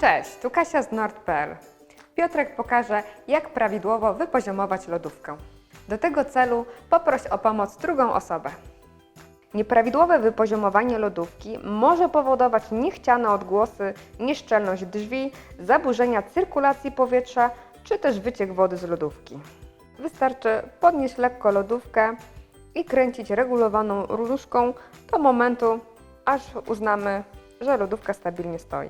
Cześć, tu Kasia z nord.pl. Piotrek pokaże, jak prawidłowo wypoziomować lodówkę. Do tego celu poproś o pomoc drugą osobę. Nieprawidłowe wypoziomowanie lodówki może powodować niechciane odgłosy, nieszczelność drzwi, zaburzenia cyrkulacji powietrza czy też wyciek wody z lodówki. Wystarczy podnieść lekko lodówkę i kręcić regulowaną różdżką do momentu, aż uznamy, że lodówka stabilnie stoi.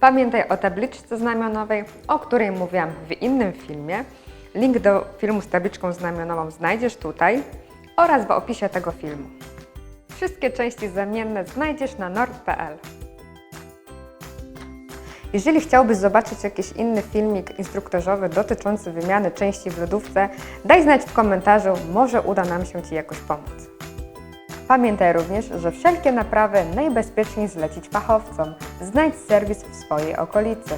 Pamiętaj o tabliczce znamionowej, o której mówiłam w innym filmie. Link do filmu z tabliczką znamionową znajdziesz tutaj oraz w opisie tego filmu. Wszystkie części zamienne znajdziesz na nord.pl. Jeżeli chciałbyś zobaczyć jakiś inny filmik instruktażowy dotyczący wymiany części w lodówce, daj znać w komentarzu, może uda nam się Ci jakoś pomóc. Pamiętaj również, że wszelkie naprawy najbezpieczniej zlecić fachowcom. Znajdź serwis w swojej okolicy.